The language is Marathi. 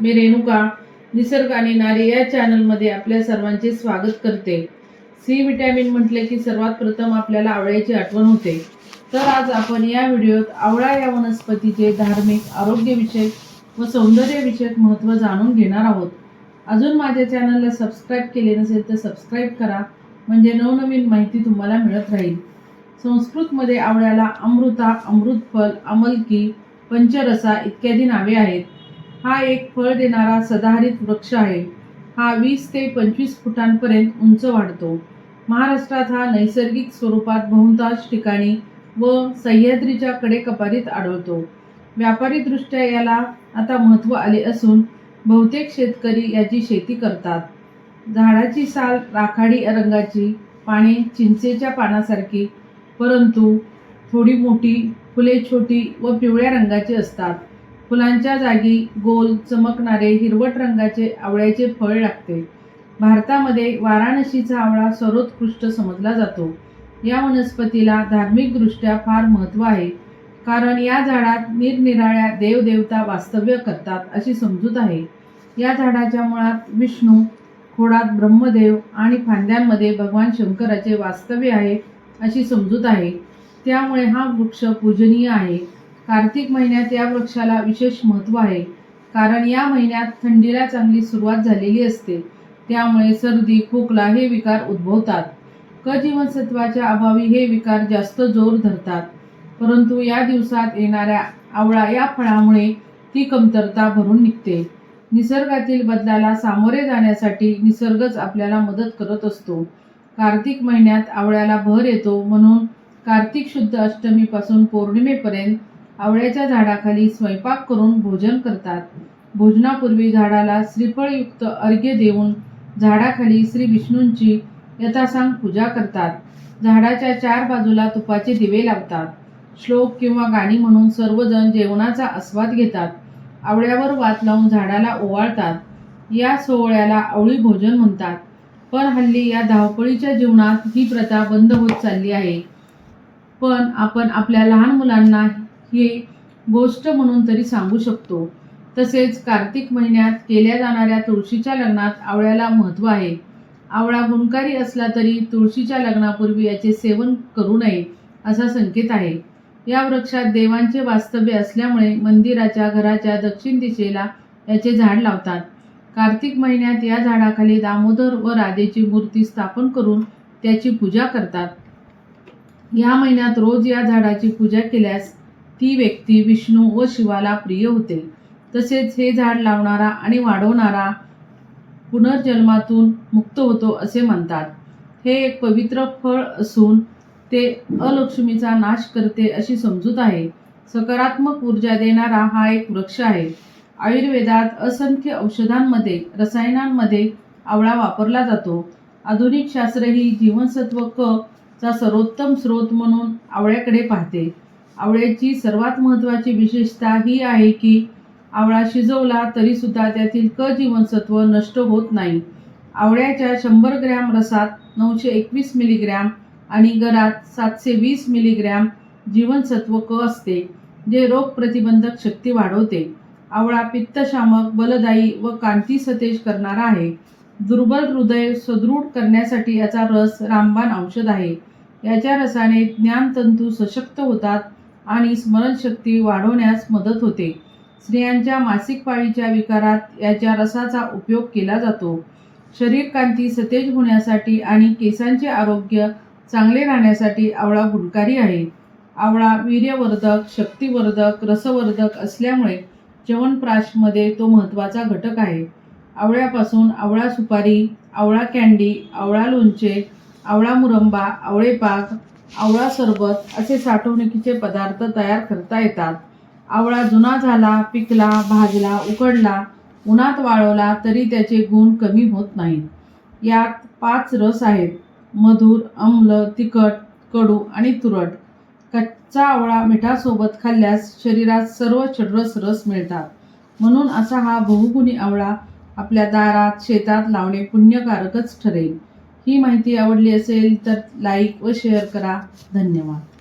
मी रेणुका निसर्ग आणि नारी या चॅनलमध्ये आपल्या सर्वांचे स्वागत करते. सी विटॅमिन म्हटले की सर्वात प्रथम आपल्याला आवळ्याची आठवण होते. तर आज आपण या व्हिडिओत आवळा या वनस्पतीचे धार्मिक आरोग्यविषयक व सौंदर्यविषयक महत्त्व जाणून घेणार आहोत. अजून माझ्या चॅनलला सबस्क्राईब केले नसेल तर सबस्क्राईब करा म्हणजे नवनवीन माहिती तुम्हाला मिळत राहील. संस्कृतमध्ये आवळ्याला अमृता अमृतफल अमलकी पंचरसा इत्यादी नावे आहेत. हा एक फळ देणारा सदाहरित वृक्ष आहे. हा वीस ते पंचवीस फुटांपर्यंत उंच वाढतो. महाराष्ट्रात हा नैसर्गिक स्वरूपात बहुतांश ठिकाणी व सह्याद्रीच्या कडेकपारीत आढळतो. व्यापारीदृष्ट्या याला आता महत्त्व आले असून बहुतेक शेतकरी याची शेती करतात. झाडाची साल राखाडी रंगाची पाने चिंचेच्या पानासारखी परंतु थोडी मोठी फुले छोटी व पिवळ्या रंगाची असतात. फुलांच्या जागी गोल चमकणारे हिरवट रंगाचे आवळ्याचे फळ लागते. भारतामध्ये वाराणसीचा आवळा सर्वोत्कृष्ट समजला जातो. या वनस्पतीला धार्मिकदृष्ट्या फार महत्त्व आहे. कारण या झाडात निरनिराळ्या देवदेवता वास्तव्य करतात अशी समजूत आहे. या झाडाच्या मुळात विष्णू खोडात ब्रह्मदेव आणि फांद्यांमध्ये भगवान शंकराचे वास्तव्य आहे अशी समजूत आहे. त्यामुळे हा वृक्ष पूजनीय आहे. कार्तिक महिन्यात या वृक्षाला विशेष महत्त्व आहे. कारण या महिन्यात थंडीला चांगली सुरुवात झालेली असते. त्यामुळे सर्दी खोकला हे विकार उद्भवतात. क जीवनसत्वाच्या अभावी हे विकार जास्त जोर धरतात. परंतु या दिवसात येणाऱ्या आवळा या फळामुळे ती कमतरता भरून निघते. निसर्गातील बदलाला सामोरे जाण्यासाठी निसर्गच आपल्याला मदत करत असतो. कार्तिक महिन्यात आवळ्याला भर येतो म्हणून कार्तिक शुद्ध अष्टमीपासून पौर्णिमेपर्यंत आवळ्याच्या झाडाखाली स्वयंपाक करून भोजन करतात. भोजनापूर्वी झाडाला श्रीफळयुक्त अर्घ्य देऊन झाडाखाली श्री विष्णूंची यथासांग पूजा करतात. झाडाच्या चार बाजूला तुपाचे दिवे लावतात. श्लोक किंवा गाणी म्हणून सर्वजण जेवणाचा आस्वाद घेतात. आवळ्यावर वात लावून झाडाला ओवाळतात. या सोहळ्याला आवळी भोजन म्हणतात. पण हल्ली या धावपळीच्या जीवनात ही प्रथा बंद होत चालली आहे. पण आपण आपल्या लहान मुलांना ही गोष्ट म्हणून तरी सांगू शकतो. तसेच कार्तिक महिन्यात केल्या जाणाऱ्या तुळशीच्या लग्नात आवळ्याला महत्त्व आहे. आवळा गुणकारी असला तरी तुळशीच्या लग्नापूर्वी याचे सेवन करू नये असा संकेत आहे. या वृक्षात देवांचे वास्तव्य असल्यामुळे मंदिराच्या घराच्या दक्षिण दिशेला याचे झाड लावतात. कार्तिक महिन्यात या झाडाखाली दामोदर व राधेची मूर्ती स्थापन करून त्याची पूजा करतात. या महिन्यात रोज या झाडाची पूजा केल्यास ती व्यक्ती विष्णू व शिवाला प्रिय होते. तसेच हे झाड लावणारा आणि वाढवणारा पुनर्जन्मातून मुक्त होतो असे म्हणतात. हे एक पवित्र फळ असून ते अलक्ष्मीचा नाश करते अशी समजूत आहे. सकारात्मक ऊर्जा देणारा हा एक वृक्ष आहे. आयुर्वेदात असंख्य औषधांमध्ये रसायनांमध्ये आवळा वापरला जातो. आधुनिक शास्त्र ही जीवनसत्व क चा सर्वोत्तम स्रोत म्हणून आवळ्याकडे पाहते. आवळ्याची सर्वात महत्त्वाची विशेषता ही आहे की आवळा शिजवला तरीसुद्धा त्यातील क जीवनसत्व नष्ट होत नाही. आवळ्याच्या शंभर ग्रॅम रसात नऊशे एकवीस मिलीग्रॅम आणि गरात सातशे वीस मिलीग्रॅम जीवनसत्व क असते जे रोगप्रतिबंधक शक्ती वाढवते. आवळा पित्तशामक बलदायी व कांती सतेज करणारा आहे. दुर्बल हृदय सुदृढ करण्यासाठी याचा रस रामबाण औषध आहे. याच्या रसाने ज्ञानतंतू सशक्त होतात आणि स्मरणशक्ती वाढवण्यास मदत होते. स्त्रियांच्या मासिक पाळीच्या विकारात याच्या रसाचा उपयोग केला जातो. शरीर कांती सतेज होण्यासाठी आणि केसांचे आरोग्य चांगले राहण्यासाठी आवळा गुणकारी आहे. आवळा वीर्यवर्धक शक्तिवर्धक रसवर्धक असल्यामुळे च्यवनप्राशमध्ये तो महत्त्वाचा घटक आहे. आवळ्यापासून आवळा सुपारी आवळा कँडी आवळा लोणचे आवळा मुरंबा आवळेपाक आवळा सरबत असे साठवणुकीचे पदार्थ तयार करता येतात. आवळा जुना झाला पिकला भाजला उकडला उन्हात वाळवला तरी त्याचे गुण कमी होत नाहीत. यात पाच रस आहेत. मधुर आम्ल तिखट कडू आणि तुरट. कच्चा आवळा मिठासोबत खाल्ल्यास शरीरात सर्व षड्रस रस मिळतात. म्हणून असा हा बहुगुणी आवळा आपल्या दारात शेतात लावणे पुण्यकारकच ठरेल. ही माहिती आवडली असेल तर लाईक व शेअर करा. धन्यवाद.